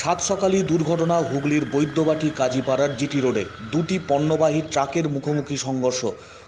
সাত সকালই দুর্ঘটনা হুগলির বৈদ্যবাটি কাজীপাড়ার জিটি রোডে। দুটি পণ্যবাহী ট্রাকের মুখোমুখি সংঘর্ষ।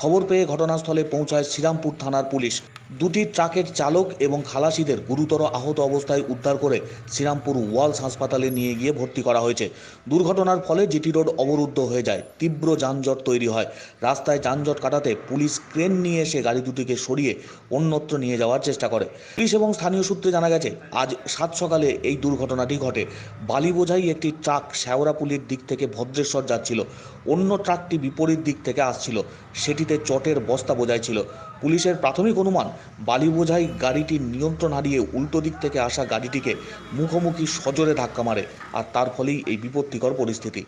খবর পেয়ে ঘটনাস্থলে পৌঁছায় শ্রীরামপুর থানার পুলিশ। দুটি ট্রাকের চালক এবং খালাসিদের গুরুতর আহত অবস্থায় উদ্ধার করে শ্রীরামপুর ওয়ালস হাসপাতালে নিয়ে গিয়ে ভর্তি করা হয়েছে। দুর্ঘটনার ফলে জিটি রোড অবরুদ্ধ হয়ে যায়, তীব্র যানজট তৈরি হয়। রাস্তায় যানজট কাটাতে পুলিশ ক্রেন নিয়ে এসে গাড়ি দুটিকে সরিয়ে অন্যত্র নিয়ে যাওয়ার চেষ্টা করে। পুলিশ এবং স্থানীয় সূত্রে জানা গেছে, আজ সাত সকালে এই দুর্ঘটনাটি ঘটে। বালি বোঝাই একটি ট্রাক শেওড়াপুলির দিক থেকে ভদ্রেশ্বর যাচ্ছিল অন্য ট্রাকটি বিপরীত দিক থেকে আসছিল সেটিতে চটের বস্তা বোঝাই ছিল পুলিশের প্রাথমিক অনুমান বালি বোঝাই গাড়িটির নিয়ন্ত্রণ হারিয়ে উল্টো দিক থেকে আসা গাড়িটিকে মুখোমুখি সজোরে ধাক্কা মারে আর তার ফলেই এই বিপত্তিকর পরিস্থিতি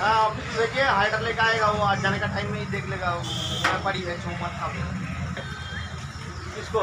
हाँ ऑफिस भेजिए हाइडर लेकर आएगा वो आज जाने का टाइम में ही देख लेगा वो यहाँ पर ही है सोमवार था किसको